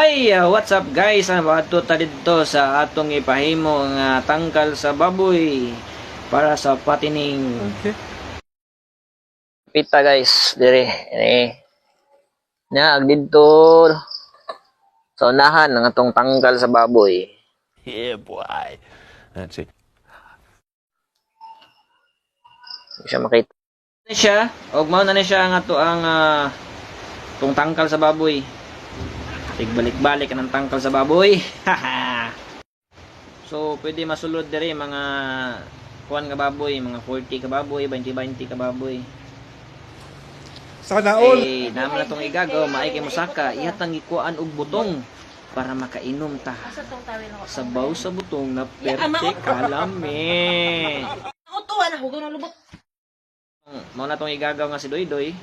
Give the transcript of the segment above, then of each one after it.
Ay, uh, what's up guys? Ang bato ta dito sa atong ipahimo nga tangkal sa baboy para sa patining. Okay. Pita guys, dire. Ini. Na ag dito sa unahan ng atong tangkal sa baboy. Yeah, boy. That's it. Hindi siya makita. Siya? Og mao na ni siya nga to ang ah, tong tangkal sa baboy. Tigbalik-balik ang tangkal sa baboy. so, pwede masulod dire mga kuan ka baboy, mga 40 ka baboy, 20-20 ka baboy. Sa naon. Eh, naman na tong igagaw, maay kay musaka, ihatang ikuan og butong para makainom ta. Sabaw sa butong na perte kalami. Ako hugaw ng lubot. Mao na tong igagaw nga si Doydoy,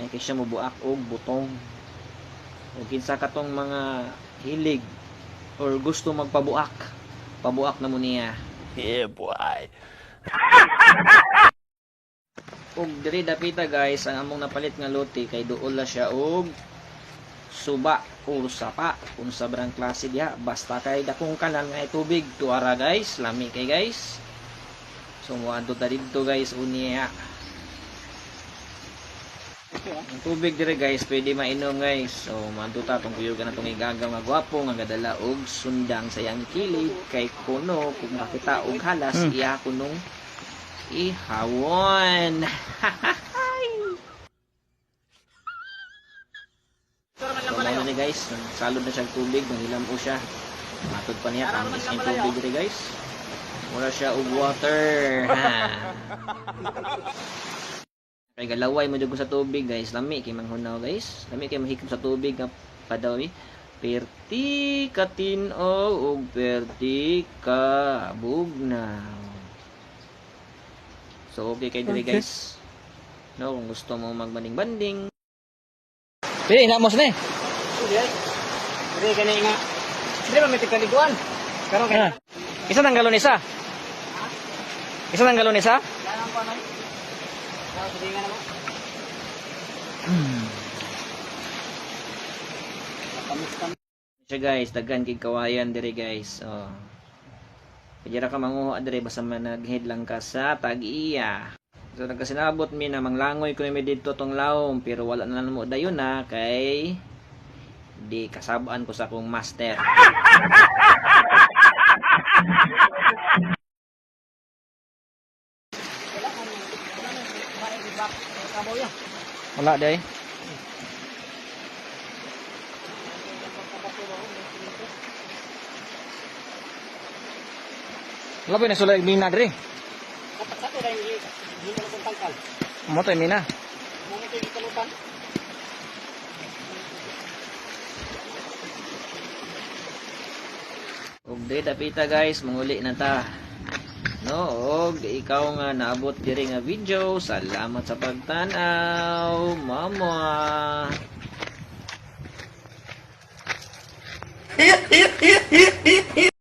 may kay siya mobuak og butong. O kinsa katong mga hilig or gusto magpabuak, pabuak na mo niya. Yeah, boy. Og diri dapita guys, ang among napalit nga lote kay duol na siya og suba or sapa kung sa brand klase diha basta kay dakong kanan nga tubig tuara guys lami kay guys so muadto ta didto guys unya ang tubig dire guys pwede mainom guys so muadto ta tong kuyugan natong igagaw nga gwapo nga gadala og sundang sa iyang kilid kay kuno kung makita og halas iya kunong ihawon So, ano ni guys, salod na siya tubig, nangilam po siya. Matod pa niya, ang is yung tubig rin guys. Wala siya og water. Ha. Kay galaway mo dyan sa tubig guys. Lami kay manghunaw guys. Lami kay mahikap sa tubig nga padawi. Perti katino og perti ka bugnaw. So okay kay diri guys. No, kung gusto mo magbanding-banding, Pili na mo ni. Dire kani nga. Dire ba may tikaliguan? Karon kay. Isa nang galon isa. Isa nang galon isa? Siya guys, daghan kay kawayan dire guys. Oh. Pwede ra ka manguha dire basta man naghead lang ka sa tag-iya. So nagkasinabot mi na manglangoy ko mi dito tong lawom pero wala na namo dayon na kay di kasabaan ko sa akong master. Wala day. Wala pa na sulay mina dre. Mo to mina. Og di dapita guys, manguli na ta. No, og ikaw nga naabot diri nga video, salamat sa pagtanaw. Mama.